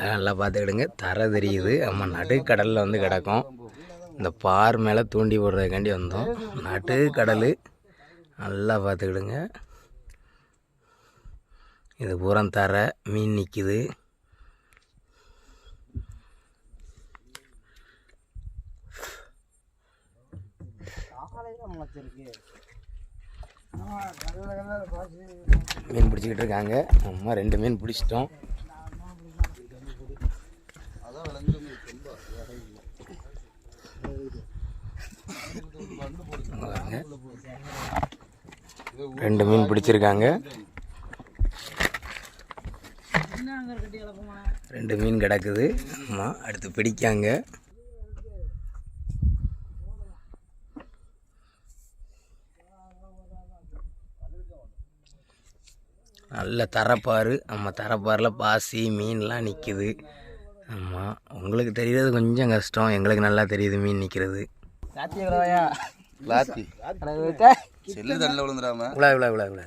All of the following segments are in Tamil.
நல்லா பார்த்துக்கிடுங்க. தரை தெரியுது. நம்ம நடுக்கடலில் வந்து கிடக்கும். இந்த பார் மேலே தூண்டி போடுறதுக்காண்டி வந்தோம். நடுக்கடல் நல்லா பார்த்துக்கிடுங்க. இது பூரம் தரை மீன் நிற்கிது மீன் பிடிச்சிக்கிட்டு இருக்காங்க. நம்ம ரெண்டு மீன் பிடிச்சிட்டோம். ரெண்டு மீன் பிடிச்சிருக்காங்க. ரெண்டு மீன் கிடக்குது. ஆமாம் அடுத்து பிடிக்காங்க. நல்ல தரப்பாறு நம்ம தரப்பாரில் பாசி மீன்லாம் நிற்கிது ஆமாம் உங்களுக்கு தெரியறது கொஞ்சம் கஷ்டம். எங்களுக்கு நல்லா தெரியுது மீன் நிற்கிறது லாத்தி. செல்லு தண்ணில் விழுந்துடாம இவ்வளோ இவ்வளோ இவ்வளோ இவ்வளோ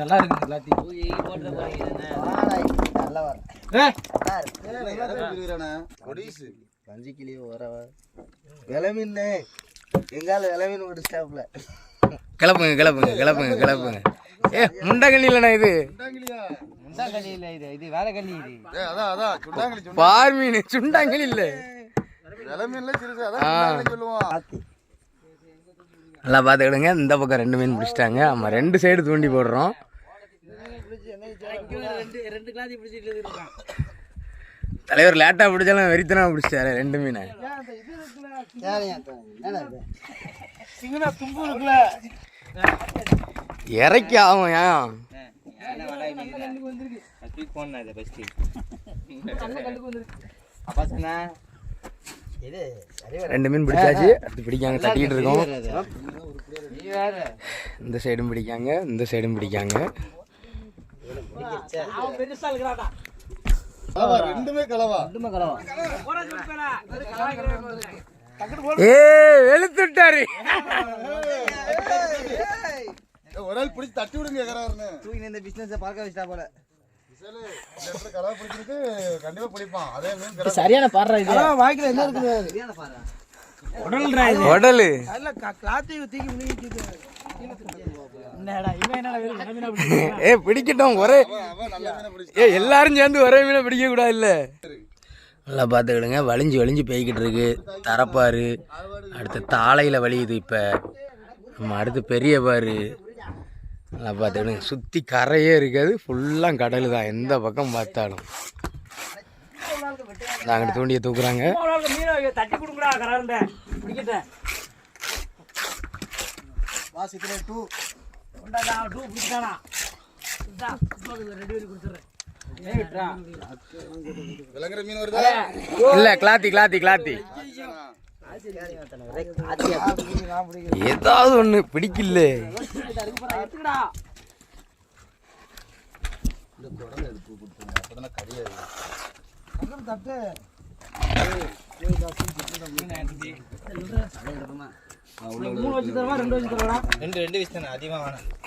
நல்லா இருக்கு எல்லாத்தி கொடிசு. பஞ்சு கிளி வரவ விளமீன் எங்கால விளமீன் ஒரு ஸ்டாப்ல கிளப்புங்க கிளப்புங்க கிளப்புங்க கிளப்புங்க. ஏ முண்டகண்ணி இல்லைண்ணா இது? முண்டாங்கல்லி இல்ல இது. இது வேற இது. ஏ அதான் அதான். சுண்டாங்களி சுண்டா பார் மீன் சுண்டாங்கண்ணி இல்லை. நல்லா பார்த்துக்கிடுங்க. இந்த பக்கம் ரெண்டு மீன் பிடிச்சிட்டாங்க. ஆமாம் ரெண்டு சைடு தூண்டி போடுறோம். ரெண்டு ரெண்டு கிளாதி பிடிச்சிட்டு இருக்கான் தலைவர் லேட்டாக பிடிச்சாலும் வெறித்தனா பிடிச்சிட்டாரு ரெண்டு மீனை. இறக்கி ஆகும் ஏன்? அப்பா சொன்னா இது ரெண்டு மீன் பிடிச்சாச்சு. அடுத்து பிடிக்காங்க தட்டிக்கிட்டு இருக்கோம். நீ வேற. இந்த சைடும் பிடிக்காங்க இந்த சைடும் பிடிக்காங்க. ரெண்டுமே கலவா. ரெண்டுமே கலவா. ஏ வெளுத்துட்டாரு. ஒரு ஆள் பிடிச்சி தட்டி விடுங்க தூக்கி இந்த பிசினஸ் பார்க்க வச்சிட்டா போல. சரியான பாடுறா இது. வாய்க்குல என்ன இருக்குது? உடலு. ஏ பிடிக்கட்டும் ஒரே ஏ எல்லாரும் சேர்ந்து ஒரே மீனை பிடிக்க கூடாது இல்ல நல்லா பார்த்துக்கிடுங்க. வலிஞ்சு வலிஞ்சு போய்கிட்டு இருக்கு. தரப்பாரு. அடுத்து தாளையில் வலியுது இப்போ. நம்ம அடுத்து பெரிய பாரு. நல்லா பார்த்துக்கிடுங்க சுற்றி கரையே இருக்காது ஃபுல்லாக கடல் தான். எந்த பக்கம் பார்த்தாலும். நாங்கள் தூண்டியை தூக்குறாங்க. தட்டி கொடுங்கடா கராருண்ட பிடிக்கிட்டேன் டூ டூ பிடிச்சானா இல்லை கிளாத்தி கிளாத்தி கிளாத்தி ஏதாவது ஒன்று பிடிக்கல மூணு வச்சு தரவா ரெண்டு வச்சு ரெண்டு ரெண்டு விஷயம் தானே அதிகமாக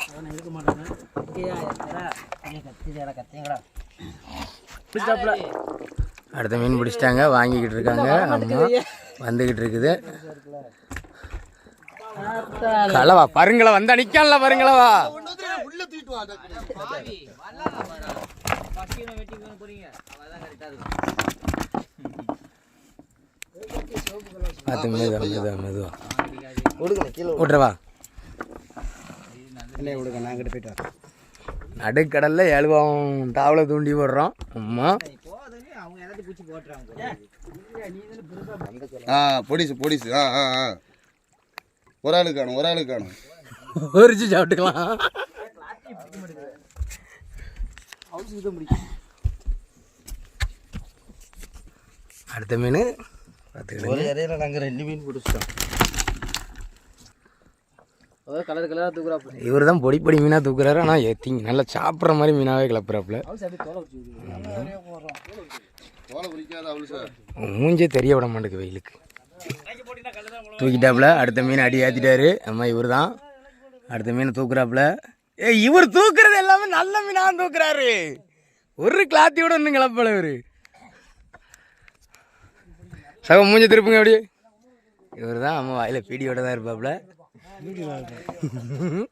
வேணாம் எடுக்க மாட்டாங்க கத்தி கத்திங்கடா அடுத்த மீன் பிடிச்சிட்டாங்க வாங்கிக்கிட்டு இருக்காங்க அம்மா வந்துக்கிட்டு இருக்குது கலவா பருங்களா வந்தா நிக்கல பருங்களவா உள்ள தூக்கிட்டு வா டக்குனு. வெட்டி போறீங்க அதான் கரெக்டா இருக்கும் பார்த்து மெதுவா மெதுவா விட்றவா நடுக்கடல்ல எழுபம் தாவலை தூண்டி போடுறோம் அம்மா அவங்க எல்லாத்தையும் பூச்சி போட்டுறாங்க. ஆ பொடிசு பொடிசு ஆ ஆ ஆ. ஒரு ஆளு காணும் ஒரு ஆளு காணும். சாப்பிட்டுக்கலாம். அடுத்த மீன் பார்த்துக்கிடுங்க. இடையில நாங்கள் ரெண்டு மீன் பிடிச்சிட்டோம். கலர் கலராக தூக்குறாப்புல. இவர் தான் பொடி பொடி மீனாக தூக்குறாரு ஆனால் எத்திங்க நல்லா சாப்பிட்ற மாதிரி மீனாகவே கிளப்புறாப்புல. மூஞ்சே தெரிய விட மாட்டேங்குது வெயிலுக்கு. தூக்கிட்டாப்புல அடுத்த மீன் அடி ஏற்றிட்டாரு அம்மா இவர் தான். அடுத்த மீன் தூக்குறாப்புல. ஏ இவர் தூக்குறது எல்லாமே நல்ல மீனா தூக்குறாரு. ஒரு கிளாத்தியோட ஒன்றும் கிளப்பல இவரு. சக மூஞ்ச திருப்புங்க அப்படியே. இவர் தான் அம்மா வாயில பீடியோட தான் இருப்பாப்ல